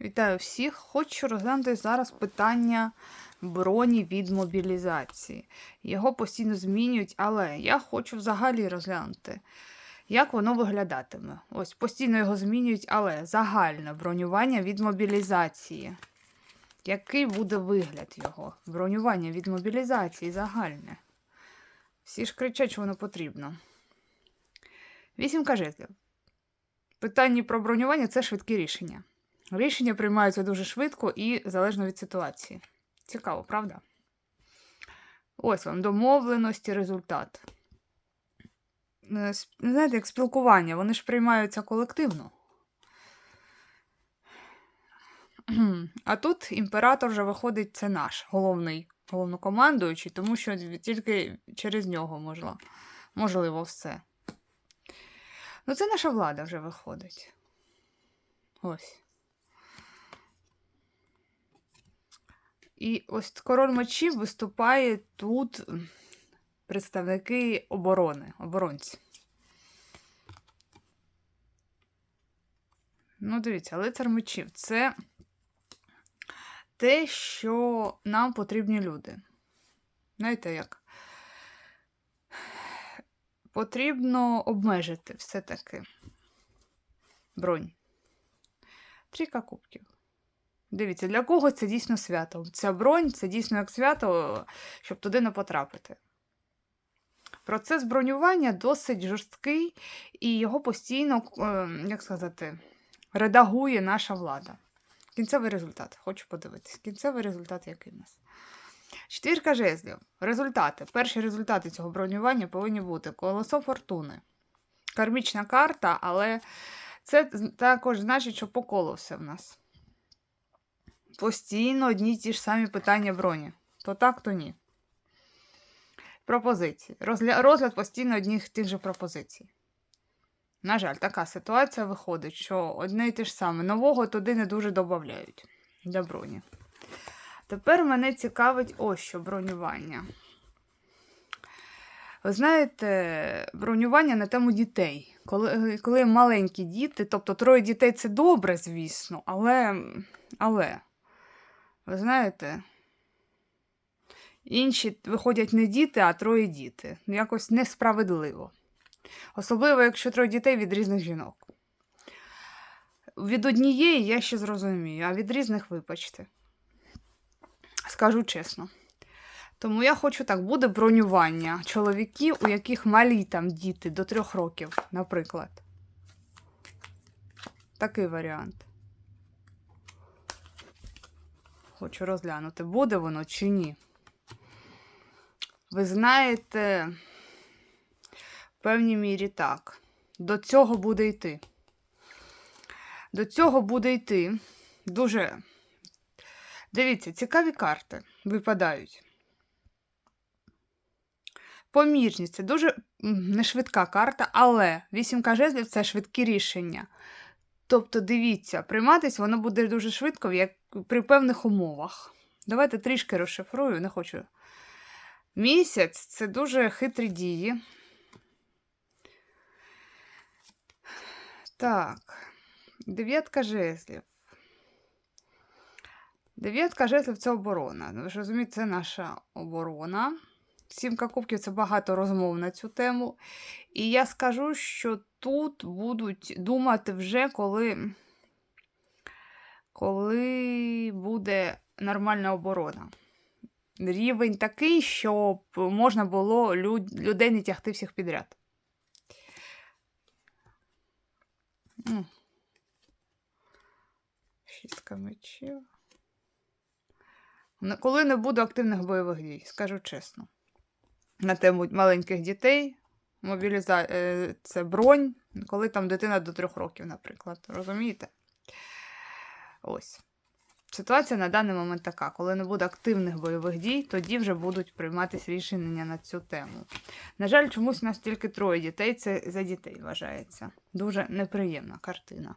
Вітаю всіх. Хочу розглянути зараз питання броні від мобілізації. Його постійно змінюють, але я хочу взагалі розглянути, як воно виглядатиме. Ось постійно його змінюють, але загальне бронювання від мобілізації. Який буде вигляд його? Бронювання від мобілізації загальне. Всі ж кричать, що воно потрібно. Вісімка жезлів. Питання про бронювання це швидкі рішення. Рішення приймаються дуже швидко і залежно від ситуації. Цікаво, правда? Ось вам домовленості, результат. Е, Знаєте, як спілкування, вони ж приймаються колективно. А тут імператор вже виходить, це наш головний головнокомандуючий, тому що тільки через нього можливо, можливо все. Ну, це наша влада вже виходить. Ось. І ось король мечів виступає тут представники оборони, оборонці. Ну, дивіться, лицар мечів це те, що нам потрібні люди. Знаєте як? Потрібно обмежити все-таки бронь. Трійка кубків. Дивіться, для кого це дійсно свято? Ця бронь це дійсно як свято, щоб туди не потрапити. Процес бронювання досить жорсткий, і його постійно, е, як сказати, редагує наша влада. Кінцевий результат. Хочу подивитись. Кінцевий результат який у нас. Четвірка жезлів. Результати. Перші результати цього бронювання повинні бути колесо фортуни. Кармічна карта, але це також значить, що по колу все в нас. Постійно одні ті ж самі питання броні. То так, то ні. Пропозиції. Розгля... Розгляд постійно одних тих же пропозицій. На жаль, така ситуація виходить, що одне й те ж саме. Нового туди не дуже додають для броні. Тепер мене цікавить ось що бронювання. Ви знаєте, бронювання на тему дітей. Коли, коли маленькі діти, тобто троє дітей це добре, звісно, але, але ви знаєте, інші виходять не діти, а троє діти. Ну, Якось несправедливо. Особливо, якщо троє дітей від різних жінок. Від однієї я ще зрозумію, а від різних, вибачте. Скажу чесно. Тому я хочу так, буде бронювання чоловіків, у яких малі там діти до трьох років, наприклад. Такий варіант. Хочу розглянути, буде воно чи ні. Ви знаєте, в певній мірі так. До цього буде йти. До цього буде йти. Дуже. Дивіться, цікаві карти випадають. Помірність це дуже не швидка карта, але вісімка жезлів це швидкі рішення. Тобто, дивіться, прийматись воно буде дуже швидко, як при певних умовах. Давайте трішки розшифрую, не хочу. Місяць це дуже хитрі дії. Так, дев'ятка жезлів. Дев'ятка жезлів це оборона. Ви ж розумієте, це наша оборона. Сімка кубків це багато розмов на цю тему. І я скажу, що тут будуть думати вже, коли, коли буде нормальна оборона. Рівень такий, щоб можна було люд- людей не тягти всіх підряд. Шістка мечів. Коли не буде активних бойових дій, скажу чесно. На тему маленьких дітей, мобіліза... е, це бронь, коли там дитина до трьох років, наприклад. Розумієте? Ось. Ситуація на даний момент така: коли не буде активних бойових дій, тоді вже будуть прийматися рішення на цю тему. На жаль, чомусь у нас тільки троє дітей, це за дітей вважається. Дуже неприємна картина.